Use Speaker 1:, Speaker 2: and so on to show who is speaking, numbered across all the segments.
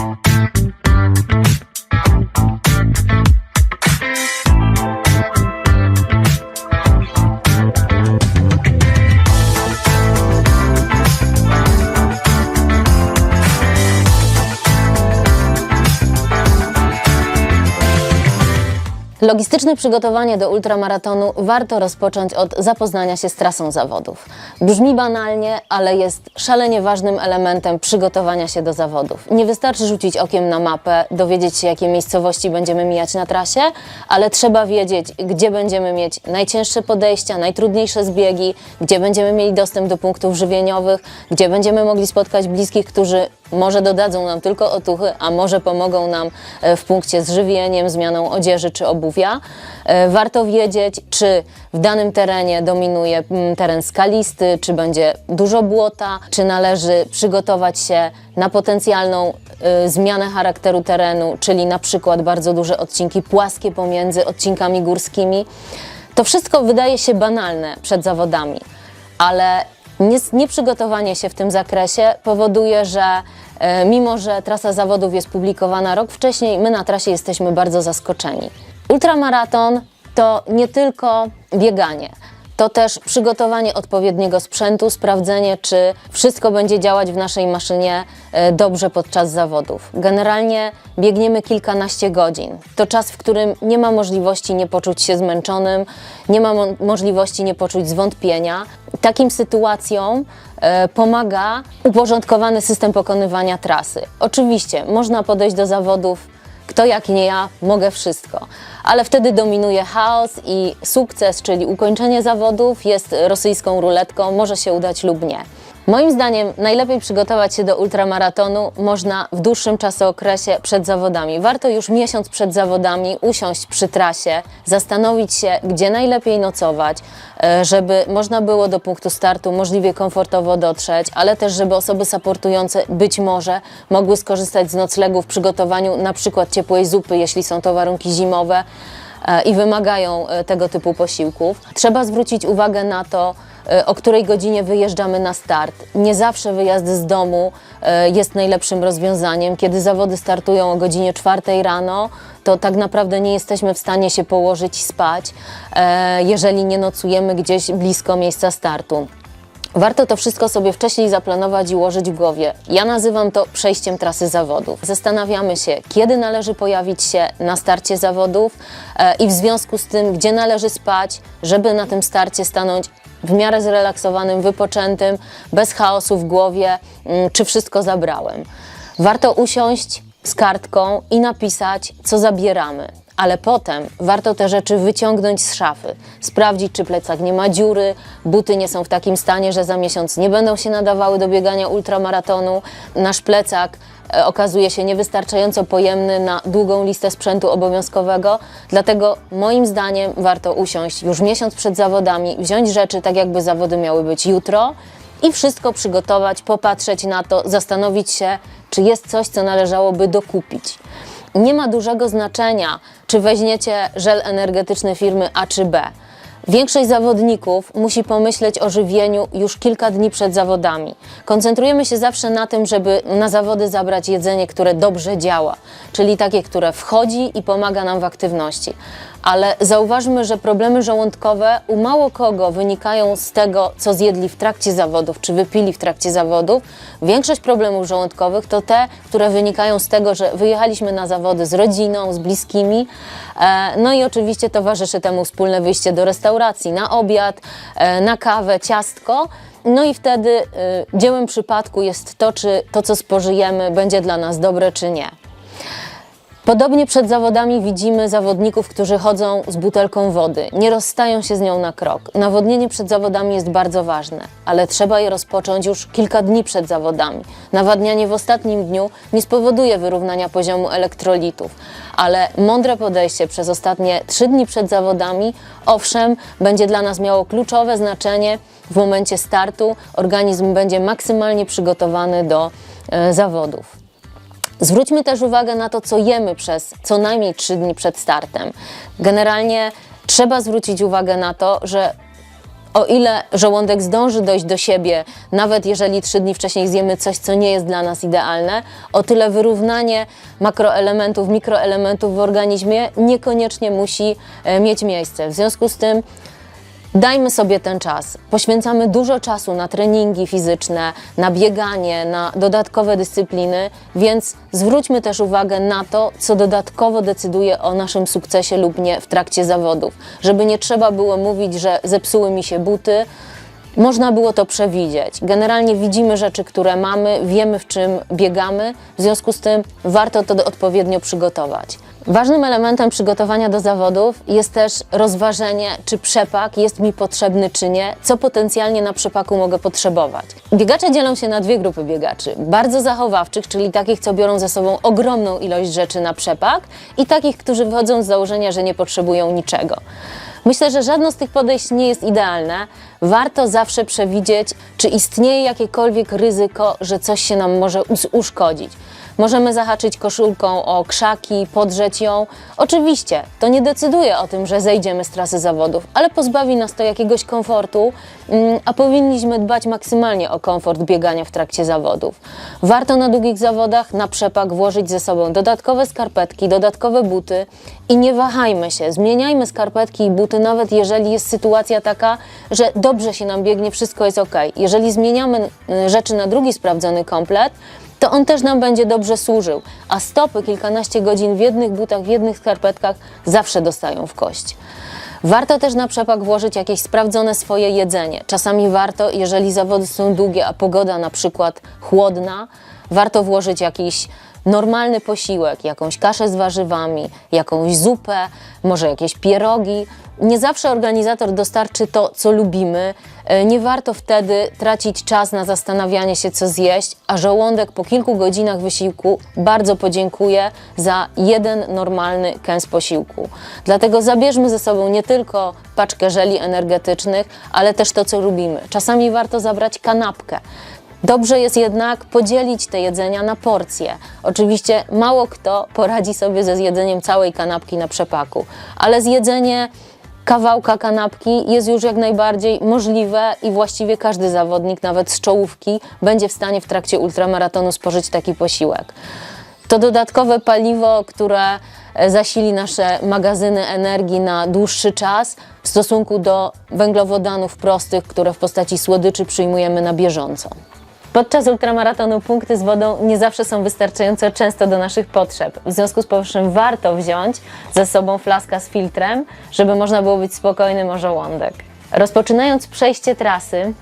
Speaker 1: Thank you. Logistyczne przygotowanie do ultramaratonu warto rozpocząć od zapoznania się z trasą zawodów. Brzmi banalnie, ale jest szalenie ważnym elementem przygotowania się do zawodów. Nie wystarczy rzucić okiem na mapę, dowiedzieć się, jakie miejscowości będziemy mijać na trasie, ale trzeba wiedzieć, gdzie będziemy mieć najcięższe podejścia, najtrudniejsze zbiegi, gdzie będziemy mieli dostęp do punktów żywieniowych, gdzie będziemy mogli spotkać bliskich, którzy może dodadzą nam tylko otuchy, a może pomogą nam e, w punkcie z żywieniem, zmianą odzieży czy obuwia. E, Warto wiedzieć, czy w danym terenie dominuje mm, teren skalisty, czy będzie dużo błota, czy należy przygotować się na potencjalną e, zmianę charakteru terenu, czyli na przykład bardzo duże odcinki płaskie pomiędzy odcinkami górskimi. To wszystko wydaje się banalne przed zawodami, ale Nieprzygotowanie się w tym zakresie powoduje, że e, mimo, że trasa zawodów jest publikowana rok wcześniej, my na trasie jesteśmy bardzo zaskoczeni. Ultramaraton to nie tylko bieganie. To też przygotowanie odpowiedniego sprzętu, sprawdzenie, czy wszystko będzie działać w naszej maszynie e, dobrze podczas zawodów. Generalnie biegniemy kilkanaście godzin. To czas, w którym nie ma możliwości nie poczuć się zmęczonym, nie ma mo- możliwości nie poczuć zwątpienia. Takim sytuacjom e, pomaga uporządkowany system pokonywania trasy. Oczywiście można podejść do zawodów kto jak nie ja, mogę wszystko. Ale wtedy dominuje chaos i sukces, czyli ukończenie zawodów, jest rosyjską ruletką, może się udać lub nie. Moim zdaniem najlepiej przygotować się do ultramaratonu można w dłuższym czasookresie przed zawodami. Warto już miesiąc przed zawodami usiąść przy trasie, zastanowić się, gdzie najlepiej nocować, e, żeby można było do punktu startu możliwie komfortowo dotrzeć, ale też żeby osoby supportujące być może mogły skorzystać z noclegu w przygotowaniu na przykład ciepłej zupy, jeśli są to warunki zimowe e, i wymagają e, tego typu posiłków. Trzeba zwrócić uwagę na to, o której godzinie wyjeżdżamy na start. Nie zawsze wyjazd z domu e, jest najlepszym rozwiązaniem. Kiedy zawody startują o godzinie 4 rano, to tak naprawdę nie jesteśmy w stanie się położyć i spać, e, jeżeli nie nocujemy gdzieś blisko miejsca startu. Warto to wszystko sobie wcześniej zaplanować i ułożyć w głowie. Ja nazywam to przejściem trasy zawodów. Zastanawiamy się, kiedy należy pojawić się na starcie zawodów e, i w związku z tym, gdzie należy spać, żeby na tym starcie stanąć w miarę zrelaksowanym, wypoczętym, bez chaosu w głowie, mm, czy wszystko zabrałem. Warto usiąść z kartką i napisać, co zabieramy. Ale potem warto te rzeczy wyciągnąć z szafy, sprawdzić, czy plecak nie ma dziury, buty nie są w takim stanie, że za miesiąc nie będą się nadawały do biegania ultramaratonu. Nasz plecak e, okazuje się niewystarczająco pojemny na długą listę sprzętu obowiązkowego, dlatego moim zdaniem warto usiąść już miesiąc przed zawodami, wziąć rzeczy tak, jakby zawody miały być jutro i wszystko przygotować, popatrzeć na to, zastanowić się, czy jest coś, co należałoby dokupić. Nie ma dużego znaczenia, czy weźmiecie żel energetyczny firmy A czy B. Większość zawodników musi pomyśleć o żywieniu już kilka dni przed zawodami. Koncentrujemy się zawsze na tym, żeby na zawody zabrać jedzenie, które dobrze działa, czyli takie, które wchodzi i pomaga nam w aktywności. Ale zauważmy, że problemy żołądkowe u mało kogo wynikają z tego, co zjedli w trakcie zawodów, czy wypili w trakcie zawodów. Większość problemów żołądkowych to te, które wynikają z tego, że wyjechaliśmy na zawody z rodziną, z bliskimi. E, No i oczywiście towarzyszy temu wspólne wyjście do restauracji na obiad, e, na kawę, ciastko. No i wtedy e, dziełem przypadku jest to, czy to, co spożyjemy, będzie dla nas dobre, czy nie. Podobnie przed zawodami widzimy zawodników, którzy chodzą z butelką wody, nie rozstają się z nią na krok. Nawodnienie przed zawodami jest bardzo ważne, ale trzeba je rozpocząć już kilka dni przed zawodami. Nawadnianie w ostatnim dniu nie spowoduje wyrównania poziomu elektrolitów, ale mądre podejście przez ostatnie trzy dni przed zawodami, owszem, będzie dla nas miało kluczowe znaczenie w momencie startu. Organizm będzie maksymalnie przygotowany do e, zawodów. Zwróćmy też uwagę na to, co jemy przez co najmniej 3 dni przed startem. Generalnie trzeba zwrócić uwagę na to, że O ile żołądek zdąży dojść do siebie, nawet jeżeli trzy dni wcześniej zjemy coś, co nie jest dla nas idealne, o tyle wyrównanie makroelementów, mikroelementów w organizmie niekoniecznie musi e, mieć miejsce. W związku z tym Dajmy sobie ten czas. Poświęcamy dużo czasu na treningi fizyczne, na bieganie, na dodatkowe dyscypliny, więc zwróćmy też uwagę na to, co dodatkowo decyduje o naszym sukcesie lub nie w trakcie zawodów. Żeby nie trzeba było mówić, że zepsuły mi się buty, można było to przewidzieć. Generalnie widzimy rzeczy, które mamy, wiemy w czym biegamy, w związku z tym warto to odpowiednio przygotować. Ważnym elementem przygotowania do zawodów jest też rozważenie, czy przepak jest mi potrzebny, czy nie, co potencjalnie na przepaku mogę potrzebować. Biegacze dzielą się na dwie grupy biegaczy: bardzo zachowawczych, czyli takich, co biorą ze sobą ogromną ilość rzeczy na przepak, i takich, którzy wychodzą z założenia, że nie potrzebują niczego. Myślę, że żadne z tych podejść nie jest idealne. Warto zawsze przewidzieć, czy istnieje jakiekolwiek ryzyko, że coś się nam może us- uszkodzić. Możemy zahaczyć koszulką o krzaki, podrzeć ją. Oczywiście, to nie decyduje o tym, że zejdziemy z trasy zawodów, ale pozbawi nas to jakiegoś komfortu, mm, a powinniśmy dbać maksymalnie o komfort biegania w trakcie zawodów. Warto na długich zawodach na przepak włożyć ze sobą dodatkowe skarpetki, dodatkowe buty i nie wahajmy się, zmieniajmy skarpetki i buty, nawet jeżeli jest sytuacja taka, że dobrze się nam biegnie, wszystko jest ok. Jeżeli zmieniamy y, rzeczy na drugi sprawdzony komplet, to on też nam będzie dobrze służył, a stopy kilkanaście godzin w jednych butach, w jednych skarpetkach zawsze dostają w kość. Warto też na przepak włożyć jakieś sprawdzone swoje jedzenie. Czasami warto, jeżeli zawody są długie, a pogoda na przykład chłodna, warto włożyć jakiś normalny posiłek, jakąś kaszę z warzywami, jakąś zupę, może jakieś pierogi. Nie zawsze organizator dostarczy to, co lubimy. E, Nie warto wtedy tracić czas na zastanawianie się, co zjeść, a żołądek po kilku godzinach wysiłku bardzo podziękuje za jeden normalny kęs posiłku. Dlatego zabierzmy ze sobą nie tylko paczkę żeli energetycznych, ale też to, co lubimy. Czasami warto zabrać kanapkę. Dobrze jest jednak podzielić te jedzenia na porcje. Oczywiście mało kto poradzi sobie ze zjedzeniem całej kanapki na przepaku, ale zjedzenie kawałka kanapki jest już jak najbardziej możliwe i właściwie każdy zawodnik, nawet z czołówki, będzie w stanie w trakcie ultramaratonu spożyć taki posiłek. To dodatkowe paliwo, które e, zasili nasze magazyny energii na dłuższy czas w stosunku do węglowodanów prostych, które w postaci słodyczy przyjmujemy na bieżąco. Podczas ultramaratonu punkty z wodą nie zawsze są wystarczająco często do naszych potrzeb. W związku z powyższym warto wziąć ze sobą flaska z filtrem, żeby można było być spokojnym o żołądek. Rozpoczynając przejście trasy,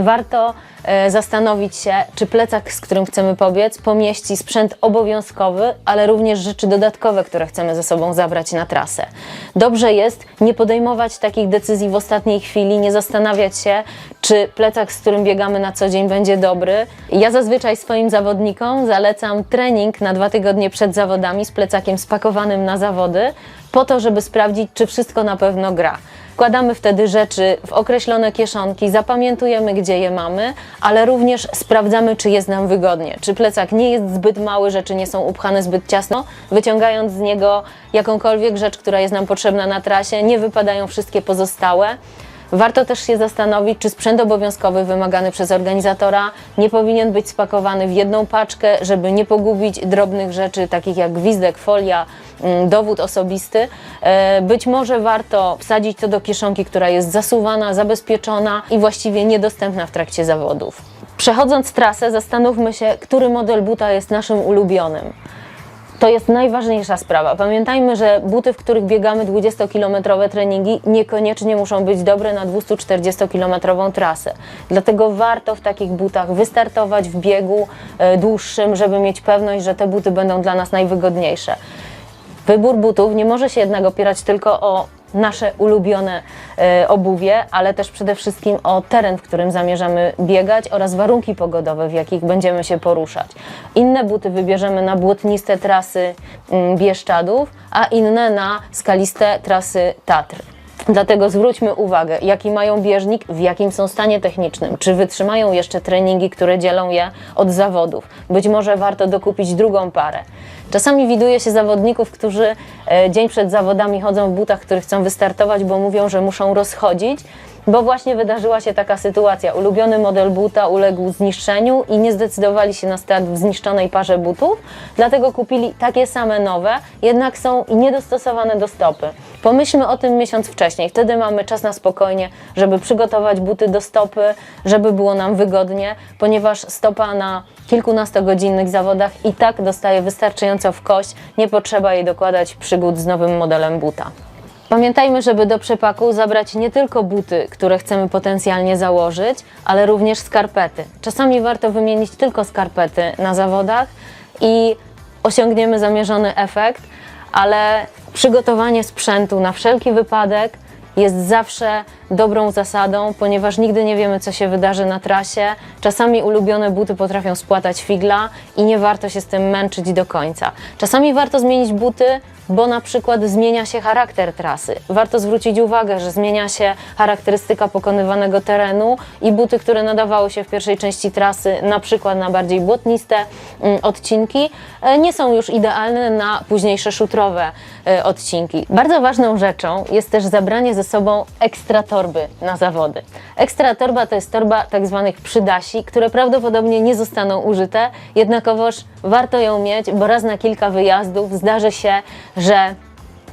Speaker 1: Warto e, zastanowić się, czy plecak, z którym chcemy pobiec, pomieści sprzęt obowiązkowy, ale również rzeczy dodatkowe, które chcemy ze sobą zabrać na trasę. Dobrze jest nie podejmować takich decyzji w ostatniej chwili, nie zastanawiać się, czy plecak, z którym biegamy na co dzień, będzie dobry. Ja zazwyczaj swoim zawodnikom zalecam trening na dwa tygodnie przed zawodami z plecakiem spakowanym na zawody, po to, żeby sprawdzić, czy wszystko na pewno gra. Wkładamy wtedy rzeczy w określone kieszonki, zapamiętujemy, gdzie je mamy, ale również sprawdzamy, czy jest nam wygodnie. Czy plecak nie jest zbyt mały, rzeczy nie są upchane zbyt ciasno, wyciągając z niego jakąkolwiek rzecz, która jest nam potrzebna na trasie, nie wypadają wszystkie pozostałe. Warto też się zastanowić, czy sprzęt obowiązkowy wymagany przez organizatora nie powinien być spakowany w jedną paczkę, żeby nie pogubić drobnych rzeczy, takich jak gwizdek, folia, mm, dowód osobisty. E, Być może warto wsadzić to do kieszonki, która jest zasuwana, zabezpieczona i właściwie niedostępna w trakcie zawodów. Przechodząc trasę, zastanówmy się, który model buta jest naszym ulubionym. To jest najważniejsza sprawa. Pamiętajmy, że buty, w których biegamy 20-kilometrowe treningi, niekoniecznie muszą być dobre na 240-kilometrową trasę. Dlatego warto w takich butach wystartować w biegu e, dłuższym, żeby mieć pewność, że te buty będą dla nas najwygodniejsze. Wybór butów nie może się jednak opierać tylko o nasze ulubione e, obuwie, ale też przede wszystkim o teren, w którym zamierzamy biegać oraz warunki pogodowe, w jakich będziemy się poruszać. Inne buty wybierzemy na błotniste trasy mm, Bieszczadów, a inne na skaliste trasy Tatr. Dlatego zwróćmy uwagę, jaki mają bieżnik, w jakim są stanie technicznym, czy wytrzymają jeszcze treningi, które dzielą je od zawodów. Być może warto dokupić drugą parę. Czasami widuje się zawodników, którzy e, dzień przed zawodami chodzą w butach, których chcą wystartować, bo mówią, że muszą rozchodzić. Bo właśnie wydarzyła się taka sytuacja. Ulubiony model buta uległ zniszczeniu i nie zdecydowali się na start w zniszczonej parze butów, dlatego kupili takie same nowe, jednak są niedostosowane do stopy. Pomyślmy o tym miesiąc wcześniej, wtedy mamy czas na spokojnie, żeby przygotować buty do stopy, żeby było nam wygodnie, ponieważ stopa na kilkunastogodzinnych zawodach i tak dostaje wystarczająco w kość, nie potrzeba jej dokładać przygód z nowym modelem buta. Pamiętajmy, żeby do przepaku zabrać nie tylko buty, które chcemy potencjalnie założyć, ale również skarpety. Czasami warto wymienić tylko skarpety na zawodach i osiągniemy zamierzony efekt, ale przygotowanie sprzętu na wszelki wypadek jest zawsze dobrą zasadą, ponieważ nigdy nie wiemy, co się wydarzy na trasie. Czasami ulubione buty potrafią spłatać figla i nie warto się z tym męczyć do końca. Czasami warto zmienić buty, bo na przykład zmienia się charakter trasy. Warto zwrócić uwagę, że zmienia się charakterystyka pokonywanego terenu i buty, które nadawały się w pierwszej części trasy, na przykład na bardziej błotniste mm, odcinki, e, nie są już idealne na późniejsze szutrowe e, odcinki. Bardzo ważną rzeczą jest też zabranie ze sobą ekstra torby na zawody. Ekstra torba to jest torba tak zwanych przydasi, które prawdopodobnie nie zostaną użyte, jednakowoż warto ją mieć, bo raz na kilka wyjazdów zdarzy się, że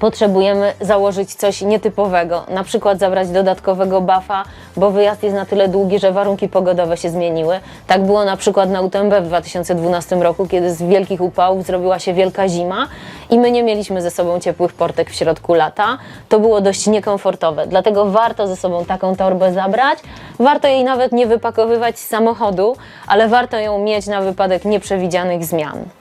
Speaker 1: potrzebujemy założyć coś nietypowego, na przykład zabrać dodatkowego buffa, bo wyjazd jest na tyle długi, że warunki pogodowe się zmieniły. Tak było na przykład na UTMB w 2012 roku, kiedy z wielkich upałów zrobiła się wielka zima i my nie mieliśmy ze sobą ciepłych portek w środku lata. To było dość niekomfortowe, dlatego warto ze sobą taką torbę zabrać. Warto jej nawet nie wypakowywać z samochodu, ale warto ją mieć na wypadek nieprzewidzianych zmian.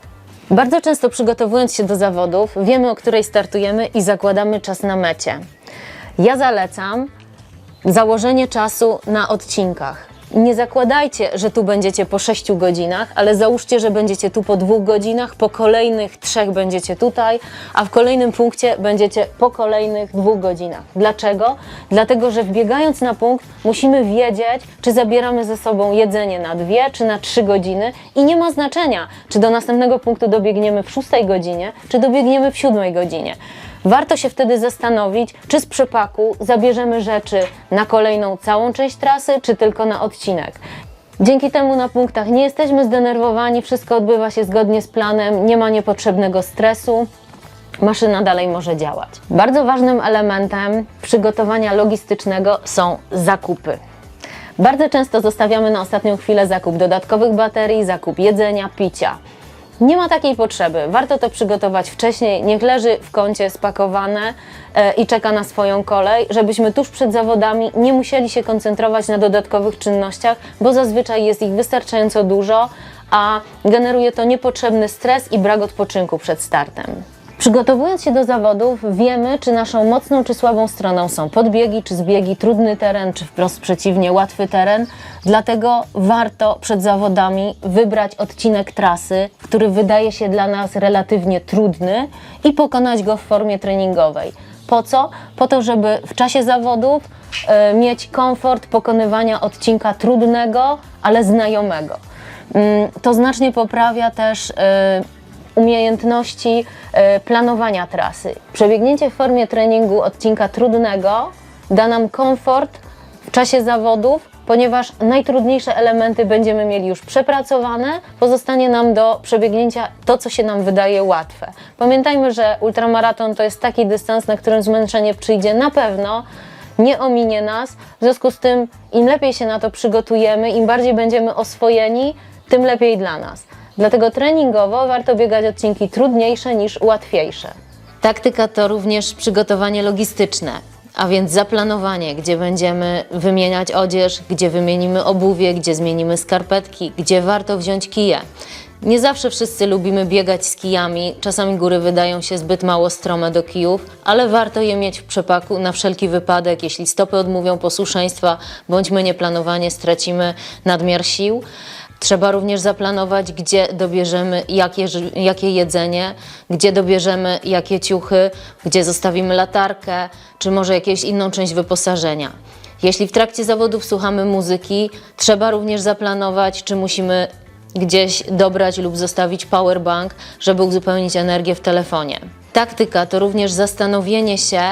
Speaker 1: Bardzo często przygotowując się do zawodów, wiemy o której startujemy i zakładamy czas na mecie. Ja zalecam założenie czasu na odcinkach. Nie zakładajcie, że tu będziecie po 6 godzinach, ale załóżcie, że będziecie tu po dwóch godzinach, po kolejnych trzech będziecie tutaj, a w kolejnym punkcie będziecie po kolejnych dwóch godzinach. Dlaczego? Dlatego, że wbiegając na punkt musimy wiedzieć, czy zabieramy ze sobą jedzenie na dwie, czy na trzy godziny i nie ma znaczenia, czy do następnego punktu dobiegniemy w szóstej godzinie, czy dobiegniemy w siódmej godzinie. Warto się wtedy zastanowić, czy z przepaku zabierzemy rzeczy na kolejną całą część trasy, czy tylko na odcinek. Dzięki temu na punktach nie jesteśmy zdenerwowani, wszystko odbywa się zgodnie z planem, nie ma niepotrzebnego stresu. Maszyna dalej może działać. Bardzo ważnym elementem przygotowania logistycznego są zakupy. Bardzo często zostawiamy na ostatnią chwilę zakup dodatkowych baterii, zakup jedzenia, picia. Nie ma takiej potrzeby. Warto to przygotować wcześniej. Niech leży w kącie spakowane e, i czeka na swoją kolej, żebyśmy tuż przed zawodami nie musieli się koncentrować na dodatkowych czynnościach, bo zazwyczaj jest ich wystarczająco dużo, a generuje to niepotrzebny stres i brak odpoczynku przed startem. Przygotowując się do zawodów, wiemy, czy naszą mocną czy słabą stroną są podbiegi czy zbiegi, trudny teren, czy wprost przeciwnie, łatwy teren. Dlatego warto przed zawodami wybrać odcinek trasy, który wydaje się dla nas relatywnie trudny i pokonać go w formie treningowej. Po co? Po to, żeby w czasie zawodów e, mieć komfort pokonywania odcinka trudnego, ale znajomego. Mm, To znacznie poprawia też e, umiejętności e, planowania trasy. Przebiegnięcie w formie treningu odcinka trudnego da nam komfort w czasie zawodów, ponieważ najtrudniejsze elementy będziemy mieli już przepracowane, pozostanie nam do przebiegnięcia to, co się nam wydaje łatwe. Pamiętajmy, że ultramaraton to jest taki dystans, na którym zmęczenie przyjdzie na pewno, nie ominie nas. W związku z tym, im lepiej się na to przygotujemy, im bardziej będziemy oswojeni, tym lepiej dla nas. Dlatego treningowo warto biegać odcinki trudniejsze niż łatwiejsze. Taktyka to również przygotowanie logistyczne, a więc zaplanowanie, gdzie będziemy wymieniać odzież, gdzie wymienimy obuwie, gdzie zmienimy skarpetki, gdzie warto wziąć kije. Nie zawsze wszyscy lubimy biegać z kijami, czasami góry wydają się zbyt mało strome do kijów, ale warto je mieć w przepaku na wszelki wypadek, jeśli stopy odmówią posłuszeństwa, bądź my nieplanowanie stracimy nadmiar sił. Trzeba również zaplanować, gdzie dobierzemy jakie, jakie jedzenie, gdzie dobierzemy jakie ciuchy, gdzie zostawimy latarkę, czy może jakąś inną część wyposażenia. Jeśli w trakcie zawodów słuchamy muzyki, trzeba również zaplanować, czy musimy gdzieś dobrać lub zostawić powerbank, żeby uzupełnić energię w telefonie. Taktyka to również zastanowienie się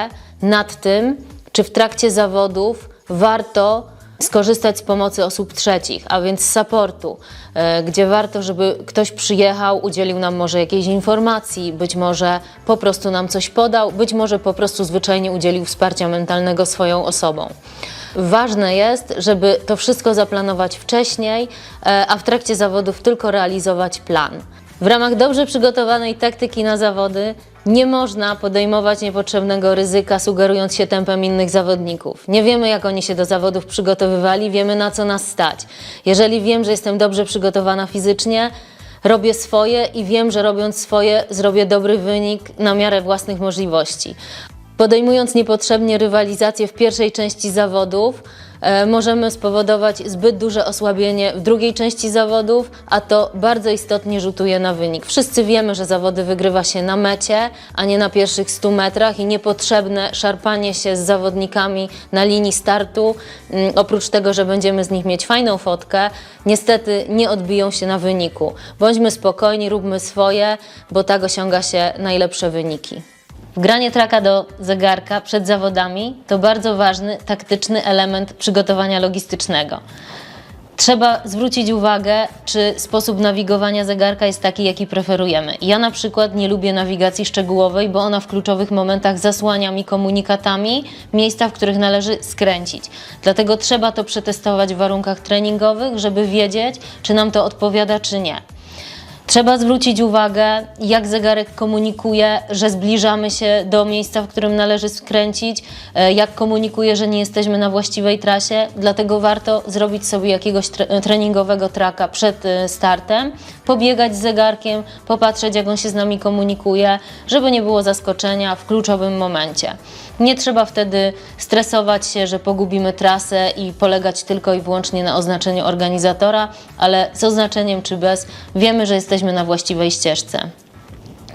Speaker 1: nad tym, czy w trakcie zawodów warto skorzystać z pomocy osób trzecich, a więc z supportu, e, gdzie warto, żeby ktoś przyjechał, udzielił nam może jakiejś informacji, być może po prostu nam coś podał, być może po prostu zwyczajnie udzielił wsparcia mentalnego swoją osobą. Ważne jest, żeby to wszystko zaplanować wcześniej, e, a w trakcie zawodów tylko realizować plan. W ramach dobrze przygotowanej taktyki na zawody nie można podejmować niepotrzebnego ryzyka, sugerując się tempem innych zawodników. Nie wiemy, jak oni się do zawodów przygotowywali, wiemy, na co nas stać. Jeżeli wiem, że jestem dobrze przygotowana fizycznie, robię swoje i wiem, że robiąc swoje, zrobię dobry wynik na miarę własnych możliwości. Podejmując niepotrzebnie rywalizację w pierwszej części zawodów, możemy spowodować zbyt duże osłabienie w drugiej części zawodów, a to bardzo istotnie rzutuje na wynik. Wszyscy wiemy, że zawody wygrywa się na mecie, a nie na pierwszych 100 metrach i niepotrzebne szarpanie się z zawodnikami na linii startu, mm, oprócz tego, że będziemy z nich mieć fajną fotkę, niestety nie odbiją się na wyniku. Bądźmy spokojni, róbmy swoje, bo tak osiąga się najlepsze wyniki. Wgranie traka do zegarka przed zawodami to bardzo ważny, taktyczny element przygotowania logistycznego. Trzeba zwrócić uwagę, czy sposób nawigowania zegarka jest taki, jaki preferujemy. Ja na przykład nie lubię nawigacji szczegółowej, bo ona w kluczowych momentach zasłania mi komunikatami miejsca, w których należy skręcić. Dlatego trzeba to przetestować w warunkach treningowych, żeby wiedzieć, czy nam to odpowiada, czy nie. Trzeba zwrócić uwagę, jak zegarek komunikuje, że zbliżamy się do miejsca, w którym należy skręcić, e, jak komunikuje, że nie jesteśmy na właściwej trasie. Dlatego warto zrobić sobie jakiegoś tre- treningowego traka przed e, startem, pobiegać z zegarkiem, popatrzeć, jak on się z nami komunikuje, żeby nie było zaskoczenia w kluczowym momencie. Nie trzeba wtedy stresować się, że pogubimy trasę i polegać tylko i wyłącznie na oznaczeniu organizatora, ale z oznaczeniem czy bez wiemy, że jesteśmy na właściwej ścieżce.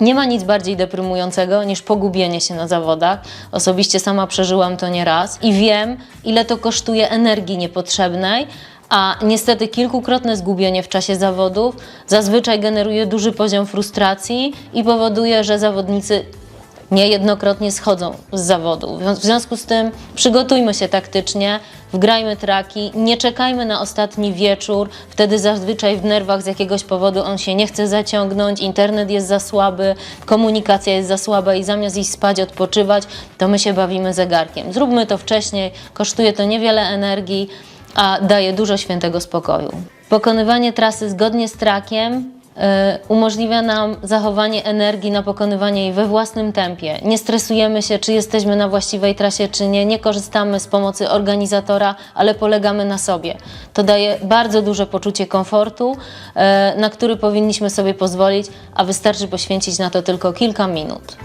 Speaker 1: Nie ma nic bardziej deprymującego niż pogubienie się na zawodach. Osobiście sama przeżyłam to nieraz i wiem, ile to kosztuje energii niepotrzebnej, a niestety kilkukrotne zgubienie w czasie zawodów zazwyczaj generuje duży poziom frustracji i powoduje, że zawodnicy niejednokrotnie schodzą z zawodu. W związku z tym przygotujmy się taktycznie, wgrajmy traki, nie czekajmy na ostatni wieczór, wtedy zazwyczaj w nerwach z jakiegoś powodu on się nie chce zaciągnąć, internet jest za słaby, komunikacja jest za słaba i zamiast iść spać, odpoczywać, to my się bawimy zegarkiem. Zróbmy to wcześniej, kosztuje to niewiele energii, a daje dużo świętego spokoju. Pokonywanie trasy zgodnie z trakiem umożliwia nam zachowanie energii na pokonywanie jej we własnym tempie. Nie stresujemy się, czy jesteśmy na właściwej trasie, czy nie. Nie korzystamy z pomocy organizatora, ale polegamy na sobie. To daje bardzo duże poczucie komfortu, e, na który powinniśmy sobie pozwolić, a wystarczy poświęcić na to tylko kilka minut.